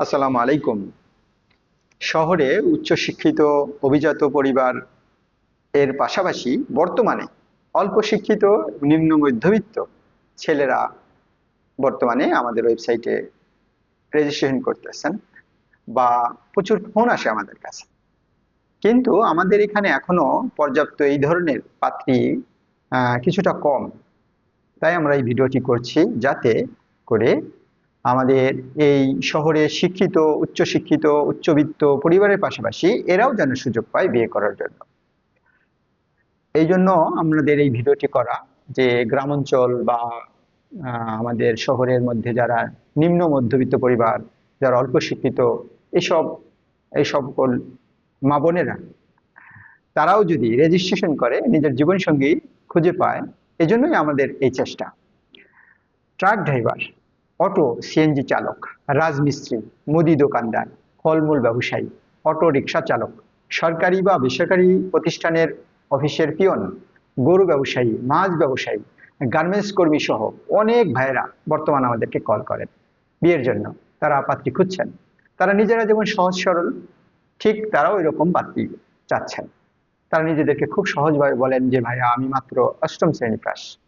আসসালামু আলাইকুম। শহরে উচ্চশিক্ষিত অভিজাত পরিবার এর পাশাপাশি বর্তমানে অল্প শিক্ষিত, নিম্ন মধ্যবিত্ত ছেলেরা বর্তমানে আমাদের ওয়েবসাইটে রেজিস্ট্রেশন করতেছেন বা প্রচুর ফোন আসে আমাদের কাছে। কিন্তু আমাদের এখানে এখনও পর্যাপ্ত এই ধরনের পাত্রী কিছুটা কম। তাই আমরা এই ভিডিওটি করছি যাতে করে আমাদের এই শহরে শিক্ষিত, উচ্চশিক্ষিত, উচ্চবিত্ত পরিবারের পাশাপাশি এরাও যেন সুযোগ পায় বিয়ে করার জন্য। এই জন্য আমাদের এই ভিডিওটি করা যে গ্রামাঞ্চল বা আমাদের শহরের মধ্যে যারা নিম্ন মধ্যবিত্ত পরিবার, যারা অল্প শিক্ষিত, এসব এই সকল মা বোনেরা, তারাও যদি রেজিস্ট্রেশন করে, নিজের জীবনসঙ্গী খুঁজে পায়, এজন্যই আমাদের এই চেষ্টা। ট্রাক ড্রাইভার অটো সিএনজি চালক, রাজমিস্ত্রি, মুদি দোকানদার, ফলমূল ব্যবসায়ী, অটো রিক্সা চালক, সরকারি বা বেসরকারি প্রতিষ্ঠানের অফিসের পিয়ন, গরু ব্যবসায়ী, মাছ ব্যবসায়ী, গার্মেন্টস কর্মী সহ অনেক ভাইয়েরা বর্তমান আমাদেরকে কল করেন। বিয়ের জন্য তারা পাত্রী খুঁজছেন। তারা নিজেরা যেমন সহজ সরল, ঠিক তারাও এরকম পাত্রী চাচ্ছেন। তারা নিজেদেরকে খুব সহজভাবে বলেন যে, ভাইয়া, আমি মাত্র অষ্টম শ্রেণি পাস।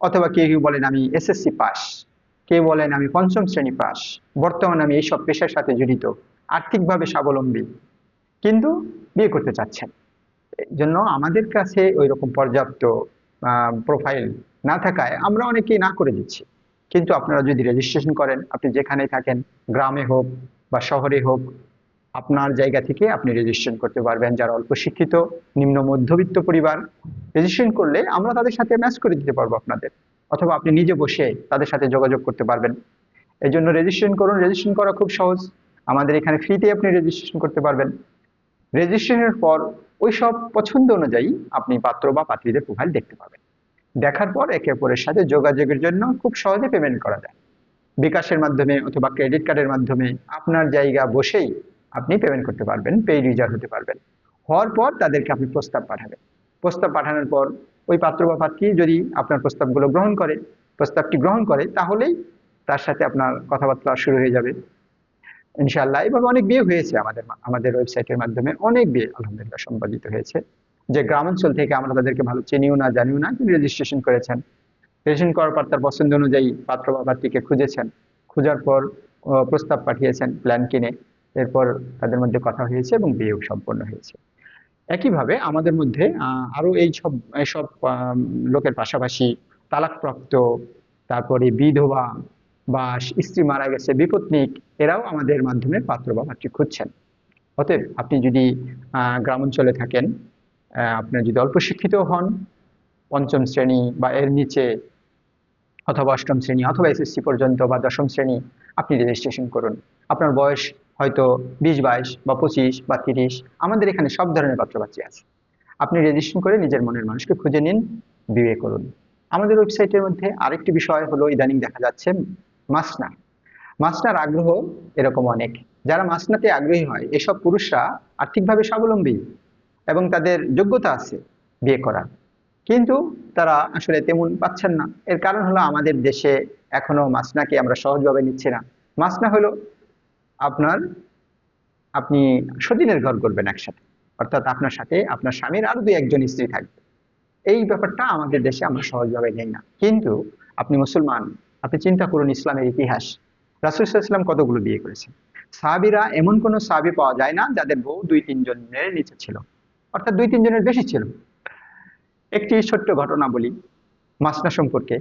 অথবা কেউ কেউ বলেন, আমি এসএসসি পাস। কেউ বলেন আমি পঞ্চম শ্রেণি পাস। বর্তমানে আমি এইসব পেশার সাথে জড়িত, আর্থিকভাবে স্বাবলম্বী, কিন্তু বিয়ে করতে চাচ্ছেন। জন্য আমাদের কাছে ওই রকম পর্যাপ্ত প্রোফাইল না থাকায় আমরা অনেকেই না করে দিচ্ছি। কিন্তু আপনারা যদি রেজিস্ট্রেশন করেন, আপনি যেখানেই থাকেন, গ্রামে হোক বা শহরে হোক, আপনার জায়গা থেকে আপনি রেজিস্ট্রেশন করতে পারবেন। যারা অল্প শিক্ষিত, নিম্ন মধ্যবিত্ত পরিবার রেজিস্ট্রেশন করলে আমরা তাদের সাথে ম্যাচ করে দিতে পারব আপনাদের। অথবা আপনি নিজে বসে তাদের সাথে যোগাযোগ করতে পারবেন। এই জন্য রেজিস্ট্রেশন করুন। রেজিস্ট্রেশন করা খুব সহজ। আমাদের এখানে ফ্রিতে আপনি রেজিস্ট্রেশন করতে পারবেন। রেজিস্ট্রেশনের পর ওই সব পছন্দ অনুযায়ী আপনি পাত্র বা পাত্রীদের প্রোফাইল দেখতে পাবেন। দেখার পর একে অপরের সাথে যোগাযোগের জন্য খুব সহজে পেমেন্ট করা যায়। বিকাশের মাধ্যমে অথবা ক্রেডিট কার্ডের মাধ্যমে আপনার জায়গা বসেই আপনি পেমেন্ট করতে পারবেন পেইড ইউজার হতে পারবেন। হওয়ার পর তাদেরকে আপনি প্রস্তাব পাঠাবেন। প্রস্তাব পাঠানোর পর ওই পাত্র বা পাত্রী যদি আপনার প্রস্তাবগুলো গ্রহণ করে, প্রস্তাবটি গ্রহণ করে, তাহলেই তার সাথে আপনার কথাবার্তা শুরু হয়ে যাবে। ইনশাআল্লাহ, এভাবে অনেক বিয়ে হয়েছে আমাদের আমাদের ওয়েবসাইটের মাধ্যমে। অনেক বিয়ে আলহামদুলিল্লাহ সম্পাদিত হয়েছে। যে গ্রামাঞ্চল থেকে আমরা তাদেরকে ভালো চিনিও না, জানিও না, কিন্তু রেজিস্ট্রেশন করেছেন। রেজিস্ট্রেশন করার পর তার পছন্দ অনুযায়ী পাত্র বা পাত্রীকে খুঁজেছেন। খোঁজার পর প্রস্তাব পাঠিয়েছেন প্ল্যান কিনে। এরপর তাদের মধ্যে কথা হয়েছে এবং বিয়েও সম্পন্ন হয়েছে। একইভাবে আমাদের মধ্যে আহ, আরও এই সব এইসব লোকের পাশাপাশি তালাকপ্রাপ্ত তারপরে বিধবা বা স্ত্রী মারা গেছে বিপত্নিক এরাও আমাদের মাধ্যমে পাত্র বা পাত্রী খুঁজছেন। অতএব আপনি যদি গ্রামাঞ্চলে থাকেন আহ, আপনার যদি অল্প শিক্ষিত হন পঞ্চম শ্রেণি বা এর নিচে অথবা অষ্টম শ্রেণি অথবা এসএসসি পর্যন্ত বা দশম শ্রেণি আপনি রেজিস্ট্রেশন করুন। আপনার বয়স হয়তো বিশ, বাইশ বা পঁচিশ বা তিরিশ, আমাদের এখানে সব ধরনের পাত্রপাত্রী আছে। আপনি রেজিস্ট্রেশন করে নিজের মনের মানুষকে খুঁজে নিন, বিয়ে করুন। আমাদের ওয়েবসাইটের মধ্যে আরেকটি বিষয় হলো, ইদানিং দেখা যাচ্ছে মাসনা। মাসনার আগ্রহ এরকম অনেক। যারা মাসনাতে আগ্রহী হয়, এসব পুরুষরা আর্থিকভাবে স্বাবলম্বী এবং তাদের যোগ্যতা আছে বিয়ে করার। কিন্তু তারা আসলে তেমন পাচ্ছেন না। এর কারণ হলো, আমাদের দেশে এখনও মাসনাকে আমরা সহজভাবে নিচ্ছি না। মাসনা হলো আপনার, আপনি সতীনের ঘর করবেন একসাথে। অর্থাৎ আপনার সাথে আপনার স্বামীর আরও দুই একজন স্ত্রী থাকবে। এই ব্যাপারটা আমাদের দেশে আমরা সহজভাবে নেই না। কিন্তু আপনি মুসলমান, আপনি চিন্তা করুন ইসলামের ইতিহাস। রাসুল ইসলাম কতগুলো বিয়ে করেছেন? সাহাবিরা এমন কোনো সাহাবি পাওয়া যায় না যাদের বউ দুই তিনজনের নিচে ছিল। অর্থাৎ দুই তিনজনের বেশি ছিল। একটি ছোট্ট ঘটনা বলি মাসনা সম্পর্কে।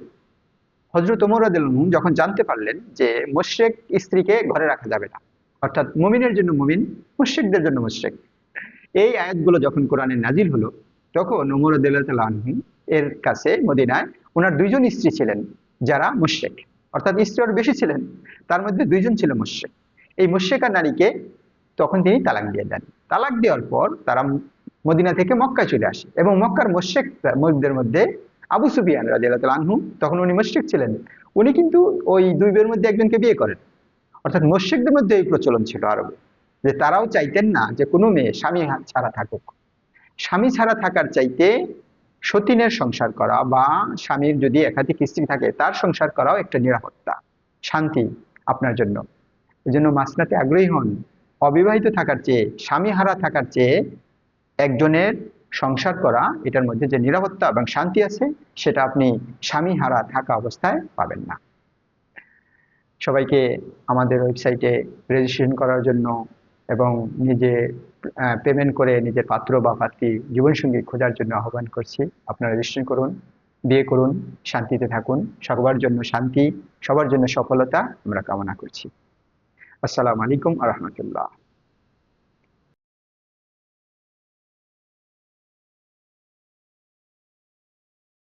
হজরত ওমর আদিলহম যখন জানতে পারলেন যে মুশরেক স্ত্রীকে ঘরে রাখা যাবে না অর্থাৎ মুমিনের জন্য মুমিন, মুশরিকদের জন্য মুশরিক। এই আয়াতগুলো যখন কোরআনে নাজিল হলো, তখন ওমর আদিল্লাহম এর কাছে মদিনায় ওনার দুইজন স্ত্রী ছিলেন যারা মুশরিক। অর্থাৎ স্ত্রী আরও বেশি ছিলেন, তার মধ্যে দুইজন ছিল মুশরিক। এই মুশরিকা নারীকে তখন তিনি তালাক দিয়ে দেন। তালাক দেওয়ার পর তারা মদিনা থেকে মক্কায় চলে আসে এবং মক্কার মুশরিক মধ্যের মধ্যে আবু সুফিয়ান রাজিয়াল আনহু, তখন উনি মুশরিক ছিলেন। উনি কিন্তু ওই দুই বের মধ্যে একজনকে বিয়ে করেন। অর্থাৎ মুশরিকদের মধ্যে এই প্রচলন ছিল আরবে। যে তারাও চাইতেন না যে কোনো মেয়ে স্বামী ছাড়া থাকুক। স্বামী ছাড়া থাকার চাইতে সতীনের সংসার করা বা স্বামীর যদি একাধিক স্ত্রী থাকে, তার সংসার করাও একটা নিরাপত্তা, শান্তি আপনার জন্য। এই জন্য মাসলাতে আগ্রহী হন, অবিবাহিত থাকার চেয়ে, স্বামী হারা থাকার চেয়ে একজনের সংসার করা, এটার মধ্যে যে নিরাপত্তা এবং শান্তি আছে, সেটা আপনি স্বামী হারা থাকা অবস্থায় পাবেন না। সবাইকে আমাদের ওয়েবসাইটে রেজিস্ট্রেশন করার জন্য এবং নিজে পেমেন্ট করে নিজের পাত্র বা পাত্রী জীবনসঙ্গী খোঁজার জন্য আহ্বান করছি। আপনারা রেজিস্ট্রেশন করুন, বিয়ে করুন, শান্তিতে থাকুন। সবার জন্য শান্তি, সবার জন্য সফলতা আমরা কামনা করছি। আসসালামু আলাইকুম আ রহমতুল্লাহ।